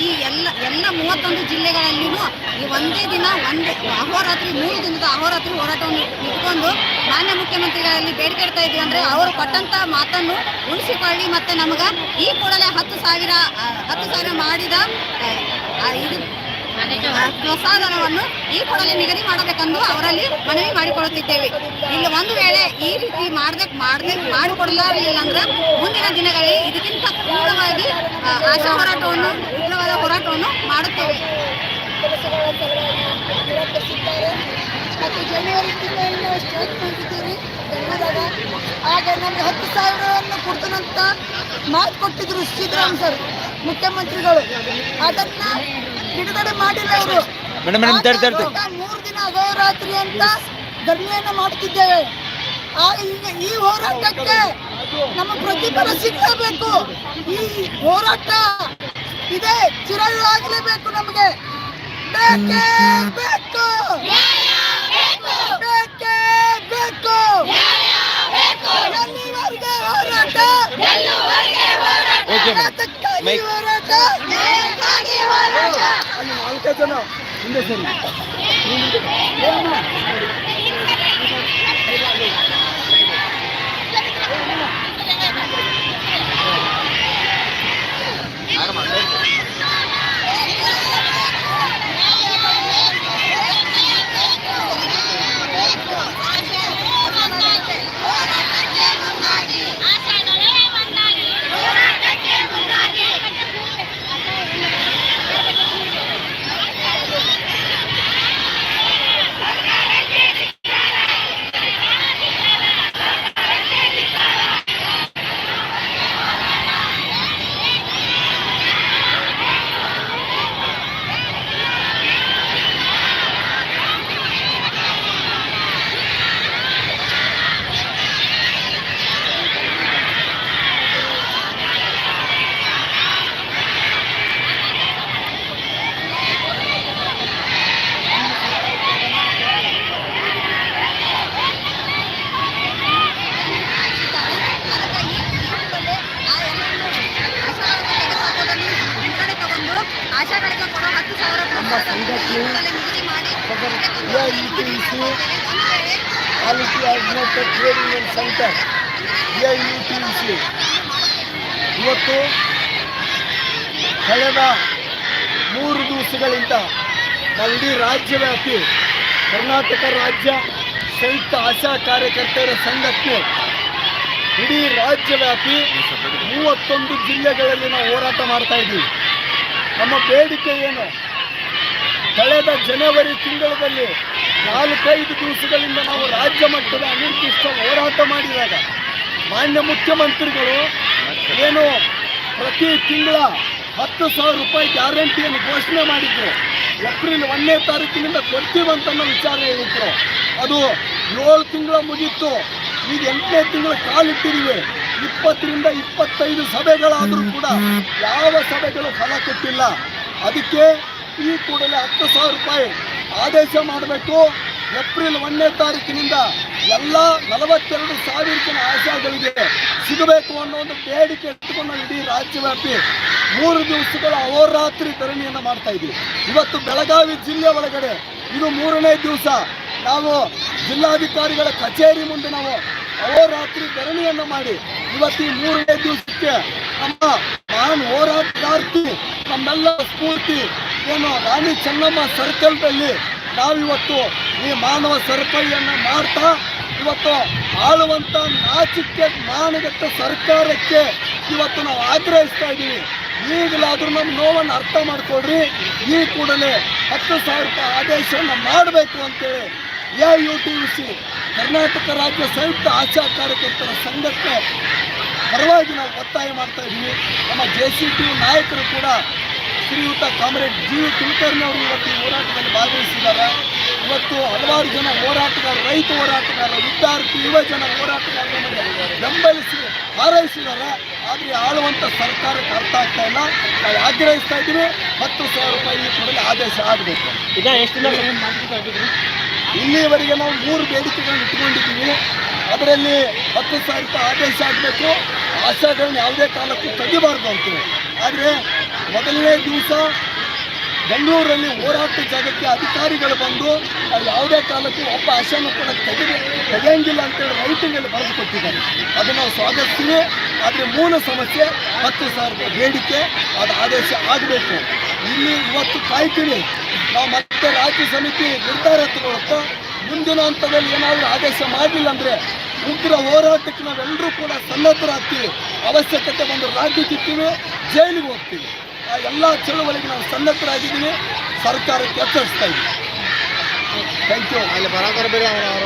ಈ ಎಲ್ಲ ಎಲ್ಲ ಮೂವತ್ತೊಂದು ಜಿಲ್ಲೆಗಳಲ್ಲಿಯೂ ಈ ಒಂದೇ ದಿನ, ಒಂದೇ ಅಹೋರಾತ್ರಿ, ಮೂರು ದಿನದ ಅಹೋರಾತ್ರಿ ಹೋರಾಟವನ್ನು ಇಟ್ಕೊಂಡು ಮಾನ್ಯ ಮುಖ್ಯಮಂತ್ರಿಗಳಲ್ಲಿ ಬೇಡಿಕೆ ಇಡ್ತಾ ಇದ್ವಿ ಅಂದ್ರೆ ಅವರು ಕೊಟ್ಟಂತ ಮಾತನ್ನು ಉಳಿಸಿಕೊಳ್ಳಿ ಮತ್ತೆ ನಮಗ ಈ ಕೂಡಲೇ ಹತ್ತು ಸಾವಿರ ಹತ್ತು ಸಾವಿರ ಮಾಡಿದ ಇದು ಪ್ರೋತ್ಸಾಹಧನವನ್ನು ಈ ಕೂಡಲೇ ನಿಗದಿ ಮಾಡಬೇಕೆಂದು ಅವರಲ್ಲಿ ಮನವಿ ಮಾಡಿಕೊಳ್ಳುತ್ತಿದ್ದೇವೆ. ಇಲ್ಲಿ ಒಂದು ವೇಳೆ ಈ ರೀತಿ ಮಾಡಬೇಕು ಮಾಡದೆ ಮಾಡಿಕೊಡಲಿಲ್ಲ ಅಂದ್ರೆ ಮುಂದಿನ ದಿನಗಳಲ್ಲಿ ಇದಕ್ಕಿಂತ ಪೂರ್ಣವಾಗಿ ಆಶಾ ಹೋರಾಟವನ್ನು ಉಗ್ರವಾದ ಹೋರಾಟವನ್ನು ಮಾಡುತ್ತೇವೆ. ಮತ್ತು ಜನವರಿ ಆಗ ನಮಗೆ ಹತ್ತು ಸಾವಿರವನ್ನು ಕೊಡ್ತಾನಂತ ಮಾತು ಕೊಟ್ಟಿದ್ರು ಸಿದ್ದರಾಮ್ ಸರ್ ಮುಖ್ಯಮಂತ್ರಿಗಳು. ಅದನ್ನ ಬಿಡುಗಡೆ ಮಾಡಿಲ್ಲ ಅವರು ಮೇಡಮ್ ಮೇಡಮ್ ಮೂರು ದಿನ ಅಹೋರಾತ್ರಿ ಅಂತ ಧರ್ಮಿಯನ್ನು ಮಾಡ್ತಿದ್ದೇವೆ ಆ ಈಗ ಈ ಹೋರಾಟಕ್ಕೆ ನಮ್ಮ ಪ್ರತಿಫಲ ಸಿಗಲೇಬೇಕು ಈ ಹೋರಾಟ ಇದೆ ಚಿರಳಾಗಲೇಬೇಕು ನಮಗೆ. ಬೇಕೇ ಬೇಕು. ಬೇಕೇ ಬೇಕು. ಎಲ್ಲಿವರೆಗೆ ಹೋರಾಟ. ಹೋರಾಟ. ಅಲ್ಲಿ ನಾಲ್ಕೇ ಜನ ಹಿಂದೆ ಸರಿ ಆಶಾಗಳಿಗೆ ಕೊಡೋ ಹತ್ತು ಸಾವಿರ ಪ್ರೋತ್ಸಾಹಧನವನ್ನು ನಿಗದಿ ಮಾಡಿ quality trading trade union centre A U T C ಇವತ್ತು ಕಳೆದ ಮೂರು ದಿವಸಗಳಿಂದ ನಾವು ಇಡೀ ರಾಜ್ಯವ್ಯಾಪಿ ಕರ್ನಾಟಕ ರಾಜ್ಯ ಸಂಯುಕ್ತ ಆಶಾ ಕಾರ್ಯಕರ್ತರ ಸಂಘಕ್ಕೆ ಇಡೀ ರಾಜ್ಯವ್ಯಾಪಿ ಮೂವತ್ತೊಂದು ಜಿಲ್ಲೆಗಳಲ್ಲಿ ನಾವು ಹೋರಾಟ ಮಾಡ್ತಾ ಇದ್ದೀವಿ. ನಮ್ಮ ಬೇಡಿಕೆ ಏನು? ಕಳೆದ ಜನವರಿ ತಿಂಗಳಲ್ಲಿ ನಾಲ್ಕೈದು ದಿವಸಗಳಿಂದ ನಾವು ರಾಜ್ಯ ಮಟ್ಟದ ಅನಿರ್ದಿಷ್ಟ ಹೋರಾಟ ಮಾಡಿದಾಗ ಮಾನ್ಯ ಮುಖ್ಯಮಂತ್ರಿಗಳು ಏನು ಪ್ರತಿ ತಿಂಗಳ ಹತ್ತು ಸಾವಿರ ರೂಪಾಯಿ ಗ್ಯಾರಂಟಿಯನ್ನು ಘೋಷಣೆ ಮಾಡಿದ್ರು. ಏಪ್ರಿಲ್ ಒಂದನೇ ತಾರೀಕಿನಿಂದ ಕೊಡ್ತೀವಂತ ವಿಚಾರ ಹೇಳಿದ್ರು. ಅದು ಏಳು ತಿಂಗಳ ಮುಗೀತು ಈಗ ಎಂಟನೇ ತಿಂಗಳ ಕಾಲಿಟ್ಟಿದ್ದೀವಿ. ಇಪ್ಪತ್ತರಿಂದ ಇಪ್ಪತ್ತೈದು ಸಭೆಗಳಾದರೂ ಕೂಡ ಯಾವ ಸಭೆಗಳು ಫಲ ಕೊಟ್ಟಿಲ್ಲ. ಅದಕ್ಕೆ ಈ ಕೂಡಲೇ ಹತ್ತು ಸಾವಿರ ರೂಪಾಯಿ ಆದೇಶ ಮಾಡಬೇಕು. ಏಪ್ರಿಲ್ ಒಂದನೇ ತಾರೀಕಿನಿಂದ ಎಲ್ಲ ನಲವತ್ತೆರಡು ಸಾವಿರ ಜನ ಸಿಗಬೇಕು ಅನ್ನೋ ಒಂದು ಬೇಡಿಕೆ ಇಟ್ಟುಕೊಂಡು ಇಡೀ ರಾಜ್ಯವ್ಯಾಪಿ ಮೂರು ದಿವಸಗಳ ಅಹೋರಾತ್ರಿ ಧರಣಿಯನ್ನು ಮಾಡ್ತಾ ಇದ್ದೀವಿ. ಇವತ್ತು ಬೆಳಗಾವಿ ಜಿಲ್ಲೆ ಒಳಗಡೆ ಇದು ಮೂರನೇ ದಿವಸ. ನಾವು ಜಿಲ್ಲಾಧಿಕಾರಿಗಳ ಕಚೇರಿ ಮುಂದೆ ನಾವು ಅಹೋರಾತ್ರಿ ಧರಣಿಯನ್ನು ಮಾಡಿ ಇವತ್ತು ಈ ಮೂರನೇ ದಿವಸಕ್ಕೆ ನಮ್ಮ ಮಹಾನ್ ಹೋರಾಟಗಾರ್ತಿ, ನಮ್ಮೆಲ್ಲ ಸ್ಫೂರ್ತಿ ಏನು ರಾಣಿ ಚೆನ್ನಮ್ಮ ಸರ್ಕಲ್ದಲ್ಲಿ ನಾವಿವತ್ತು ಈ ಮಾನವ ಸರಪಳಿಯನ್ನು ಮಾಡ್ತಾ ಇವತ್ತು ಆಳುವಂಥ ನಾಚಿಕೆ ಮಾನಗಟ್ಟ ಸರ್ಕಾರಕ್ಕೆ ಇವತ್ತು ನಾವು ಆಗ್ರಹಿಸ್ತಾ ಇದ್ದೀವಿ. ಈಗಲಾದರೂ ನಮ್ಮ ನೋವನ್ನು ಅರ್ಥ ಮಾಡಿಕೊಡ್ರಿ ಈ ಕೂಡಲೇ ಹತ್ತು ಸಾವಿರ ರೂಪಾಯಿ ಆದೇಶವನ್ನು ಮಾಡಬೇಕು ಅಂತೇಳಿ A U T U C Karnataka ರಾಜ್ಯ ಸಂಯುಕ್ತ ಆಶಾ ಕಾರ್ಯಕರ್ತರ ಸಂಘಕ್ಕೆ ಪರವಾಗಿ ನಾವು ಒತ್ತಾಯ ಮಾಡ್ತಾ ಇದ್ದೀವಿ. ನಮ್ಮ ಜೆ ಸಿ ಟಿ ನಾಯಕರು ಕೂಡ ಶ್ರೀಯುತ ಕಾಮ್ರೇಡ್ ಜಿ ವಿ ಕುಲಕರ್ಣಿ ಅವರು ಇವತ್ತು ಈ ಹೋರಾಟದಲ್ಲಿ ಭಾಗವಹಿಸಿದ್ದಾರೆ. ಇವತ್ತು ಹಲವಾರು ಜನ ಹೋರಾಟಗಾರ ರೈತ ಹೋರಾಟಗಾರ ವಿದ್ಯಾರ್ಥಿ ಯುವ ಜನ ಹೋರಾಟಗಾರರನ್ನು ಬೆಂಬಲಿಸಿ ಹಾರೈಸಿದ್ದಾರೆ. ಆದರೆ ಆಳುವಂಥ ಸರ್ಕಾರಕ್ಕೆ ಅರ್ಥ ಆಗ್ತಾ ಇಲ್ಲ. ನಾವು ಆಗ್ರಹಿಸ್ತಾ ಇದ್ದೀವಿ. ಹತ್ತು ಸಾವಿರ ರೂಪಾಯಿ ಕೊಡಲು ಆದೇಶ ಆಗಬೇಕು. ಈಗ ಎಷ್ಟು ಇಲ್ಲಿಯವರೆಗೆ ನಾವು ಮೂರು ಬೇಡಿಕೆಗಳನ್ನು ಇಟ್ಕೊಂಡಿದ್ದೀವಿ ಅದರಲ್ಲಿ ಹತ್ತು ಸಾವಿರ ರೂಪಾಯಿ ಆದೇಶ ಆಗಬೇಕು. ಆಶಾಗಳನ್ನು ಯಾವುದೇ ಕಾಲಕ್ಕೂ ತೆಗಿಬಾರ್ದು ಅಂತೀವಿ ಆದರೆ ಮೊದಲನೇ ದಿವಸ ಬೆಂಗಳೂರಲ್ಲಿ ಹೋರಾಟ ಜಾಗಕ್ಕೆ ಅಧಿಕಾರಿಗಳು ಬಂದು ಯಾವುದೇ ಕಾಲಕ್ಕೂ ಒಬ್ಬ ಆಶಾನು ಕೂಡ ತೆಗೆದು ತೆಗೆಯಂಗಿಲ್ಲ ಅಂತೇಳಿ ರೈಟಿಂಗಲ್ಲಿ ಬರೆದು ಕೊಟ್ಟಿದ್ದಾರೆ. ಅದು ನಾವು ಸ್ವಾಗತಿಸ್ತೀವಿ ಆದರೆ ಮೂಲ ಸಮಸ್ಯೆ ಹತ್ತು ಸಾವಿರದ ಬೇಡಿಕೆ, ಅದು ಆದೇಶ ಆಗಬೇಕು. ಇಲ್ಲಿ ಇವತ್ತು ಕಾಯ್ತೀವಿ ನಾವು ಮತ್ತೆ ರಾಜ್ಯ ಸಮಿತಿ ನಿರ್ಧಾರ ತಗೊಳ್ತಾ ಮುಂದಿನ ಹಂತದಲ್ಲಿ ಏನಾದರೂ ಆದೇಶ ಮಾಡಲಿಲ್ಲ ಅಂದರೆ ಉಗ್ರ ಹೋರಾಟಕ್ಕೆ ನಾವೆಲ್ಲರೂ ಕೂಡ ಸನ್ನದ್ಧರಾಗ್ತೀವಿ. ಅವಶ್ಯಕತೆ ಬಂದು ರಾಜ್ಯ ಕಿತ್ತೀವಿ ಜೈಲಿಗೆ ಹೋಗ್ತೀವಿ. ಎಲ್ಲ ಚಳುವಳಿಗೆ ನಾವು ಸನ್ನದ್ಧರಾಗಿದ್ದೀವಿ. ಸರ್ಕಾರಕ್ಕೆ ಎಚ್ಚರಿಸ್ತಾ ಇದ್ದೀವಿ. ಥ್ಯಾಂಕ್ ಯು ಅಲ್ಲಿ ಬರಾಕರ ಬೇರೆ ಅವರ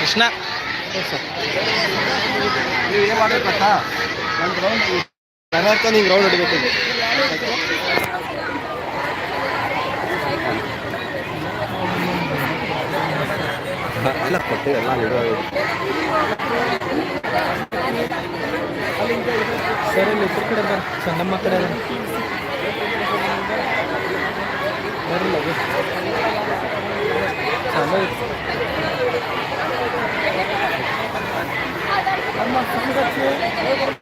ಕೃಷ್ಣ. ನೀವು ಏನು ಮಾಡಬೇಕಂತ ಒಂದು ರೌಂಡ್ ಕರ್ನಾಟಕ ನಿಂಗೆ ರೌಂಡ್ ಹೊಡಿಬೇಕು. ಎಲ್ಲ ಕೊಟ್ಟು ಎಲ್ಲ ಸರ್ ಸರಿ ಇದ್ರ ಕಡೆ ಬರ ಸರ್ ನಮ್ಮ ಕಡೆ ಬರಲ್ಲ ನಮ್ಮ ಸಂಘಕ್ಕೆ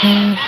Mm-hmm.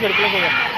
கொஞ்சம் எடுக்கலாம் கொஞ்சம்